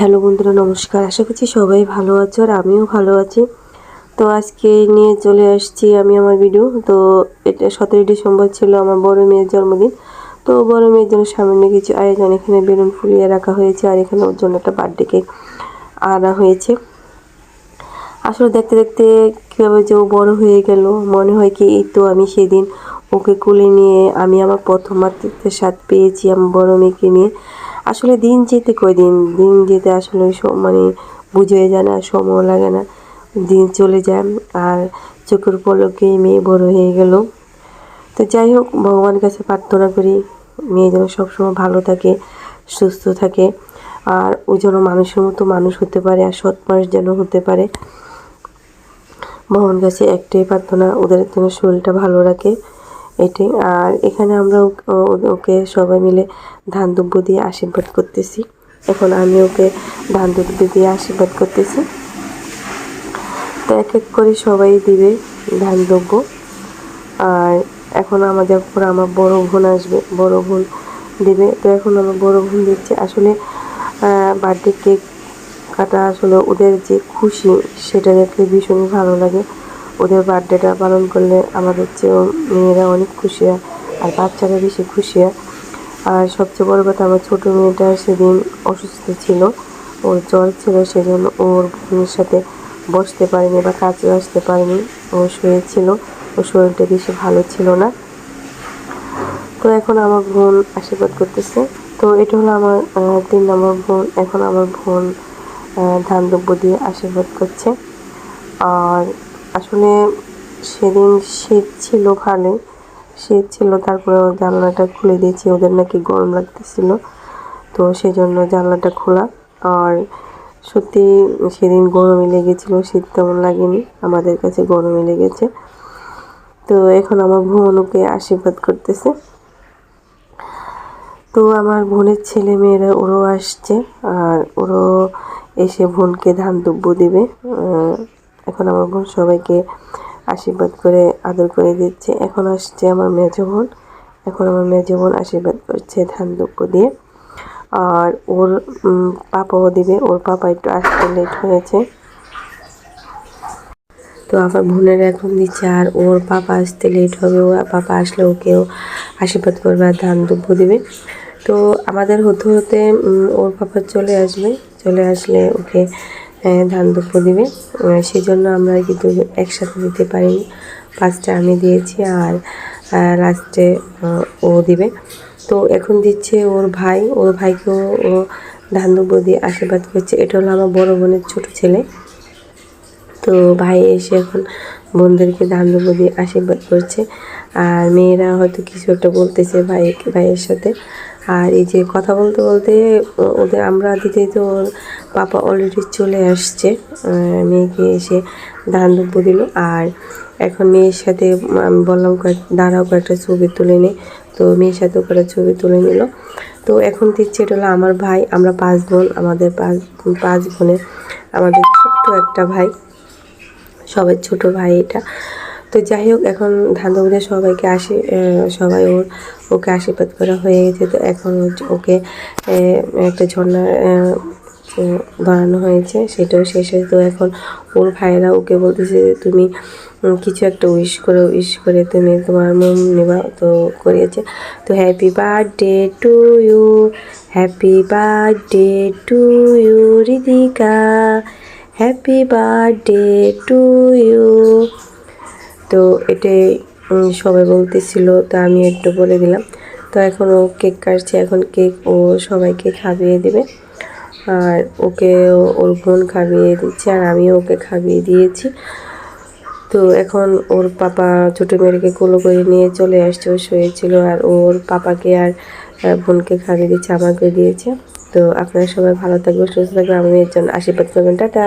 Hello বন্ধুরা, নমস্কার। আশা করছি সবাই ভালো আছো আর আমিও ভালো আছি। তো আজকে নিয়ে চলে আসছি আমি আমার ভিডিও তো এটা সতেরোই ডিসেম্বর ছিল আমার বড় মেয়ের জন্মদিন। তো বড় মেয়ের জন্য সামান্য কিছু আয়োজন এখানে বেলুন ফুলিয়ে রাখা হয়েছে আর এখানে ওর জন্য একটা বার্থডে কেক আনা হয়েছে। আসলে দেখতে দেখতে কীভাবে যে ও বড় হয়ে গেল, মনে হয় কি এই তো আমি সেদিন ওকে কোলে নিয়ে আমি আমার প্রথম মাতৃত্বের স্বাদ পেয়েছি আমার বড় মেয়েকে নিয়ে। আসলে দিন যেতে কই দিন? দিন যেতে আসলে মানে বুঝে যায় না সময় লাগে না। দিন চলে যায় আর চোখের পলকে মেয়ে বড় হয়ে গেল। তো যাই হোক, ভগবানের কাছে প্রার্থনা করি, মেয়ে যেন সবসময় ভালো থাকে, সুস্থ থাকে। আর ও যেন মানুষের মতো মানুষ হতে পারে আর সৎ মানুষ যেন হতে পারে। ভগবানের কাছে একটাই প্রার্থনা, ওদের যেন শরীরটা ভালো রাখে। এটাই আর এখানে আমরা ওকে সবাই মিলে ধান দুব্য দিয়ে আশীর্বাদ করতেছি। এখন আমি ওকে ধান দুব্য দিয়ে আশীর্বাদ করতেছি। তো এক এক করে সবাই দিবে ধান দ্রব্য আর এখন আমাদের পর আমার বড় বোন আসবে, বড় বোন দেবে। তো এখন আমার বড় বোন দিচ্ছে। আসলে বার্থডে কেক কাটা আসলে ওদের যে খুশি, সেটা দেখলে ভীষণই ভালো লাগে। ওদের বার্থডেটা পালন করলে আমাদের চেয়েও মেয়েরা অনেক খুশি হয় আর বাচ্চারা বেশি খুশি হয় আর সবচেয়ে বড় কথা, আমার ছোটো মেয়েটা সেদিন অসুস্থ ছিল, ওর জ্বর ছিল, সেজন্য ওর বোনের সাথে বসতে পারেনি বা কাছে আসতে পারেনি। ও শুয়েছিল ওর শরীরটা বেশি ভালো ছিল না। তো এখন আমার বোন আশীর্বাদ করতেছে। তো এটা হলো আমার তিন নম্বর বোন। এখন আমার বোন ধান দ্রব্য দিয়ে আশীর্বাদ করছে। আর আসলে সেদিন শীত ছিল ভালো শীত ছিল, তারপরে জানলাটা খুলে দিয়েছি, ওদের নাকি গরম লাগতেছিল, তো সেই জন্য জানলাটা খোলা। আর সত্যি সেদিন গরমে লেগেছিল, শীত তেমন লাগেনি, আমাদের কাছে গরমে লেগেছে। তো এখন আমার ভুবনুকে আশীর্বাদ করতেছে। তো আমার বোনের ছেলে মেয়েরা, ওরও আসছে, আর ওরও এসে বোনকে ধান দুব্য দেবে এখন আমার বোন সবাইকে আশীর্বাদ করে আদর করে দিচ্ছে। এখন আসছে আমার মেজো বোন। এখন আমার মেজো বোন আশীর্বাদ করছে ধান দুব্য দিয়ে। আর ওর পাপাও দিবে। ওর পাপা একটু আসতে লেট হয়েছে। তো আমার বোনের এখন দিচ্ছে আর ওর পাপা আসতে লেট হবে। ও পাপা আসলে ওকেও আশীর্বাদ করবে আর ধান দুব্য দিবে। তো আমাদের হতে হতে ওর পাপা চলে আসবে। চলে আসলে ওকে ধান দুব্য দেবে। আহ, সেই জন্য আমরা কিন্তু একসাথে দিতে পারিনি। পাঁচটা আমি দিয়েছি আর লাস্টে ও দিবে। তো এখন দিচ্ছে ওর ভাই। ওর ভাইকেও ও ধান দুব্য দিয়ে আশীর্বাদ করছে। এটা হলো আমার বড় বোনের ছোট ছেলে। তো ভাই এসে এখন বোনদেরকে ধান দেবো দিয়ে আশীর্বাদ করছে। আর মেয়েরা হয়তো কিছু একটা বলতেছে ভাই, ভাইয়ের সাথে। আর এই যে কথা বলতে বলতে ওদের আমরা দিতে তো ওর পাপা অলরেডি চলে আসছে। মেয়েকে এসে ধান দুব্য দিল। আর এখন মেয়ের সাথে, আমি বললাম কয়েক, দাঁড়াও কয়েকটা ছবি তুলে নে। তো মেয়ের সাথেও কয়েকটা ছবি তুলে নিল। তো এখন দিচ্ছে এটা হলো আমার ভাই, আমরা পাঁচ বোন, আমাদের পাঁচ পাঁচ বোনের, আমাদের ছোট্ট একটা ভাই। সবার ছোট ভাই এটা। তো যাই হোক, এখন ধান দৌড়ে সবাইকে আসে সবাই ওর, ওকে আশীর্বাদ করা হয়ে গেছে। তো এখন ওকে একটা ঝর্ণা বানানো হয়েছে, সেটাও শেষ হয়েছে। তো এখন ওর ভাইয়েরা ওকে বলতেছে তুমি কিছু একটা উইশ করে উইশ করে তুমি তোমার মন নেবা। তো করিয়েছে। তো happy birthday to you happy birthday to you Ridhika happy birthday to you তো এটাই সবাই বলতেছিল, তো আমি একটু বলে দিলাম। তো এখন ও কেক কাটছে, এখন কেক ও সবাইকে খাইয়ে দেবে। আর ওকে ওর বোন খাইয়ে দিচ্ছে, আর আমিও ওকে খাইয়ে দিয়েছি। তো এখন ওর পাপা ছোটো মেয়েকে কোলো করে নিয়ে চলে আসছে, ও শুয়েছিল, আর ওর পাপাকে আর বোনকে খাইয়ে দিচ্ছে, আমাকে দিয়েছে। তো আপনারা সবাই ভালো থাকবেন, সুস্থ থাকবেন, আমি এর জন্য আশীর্বাদ করবেন টাটা।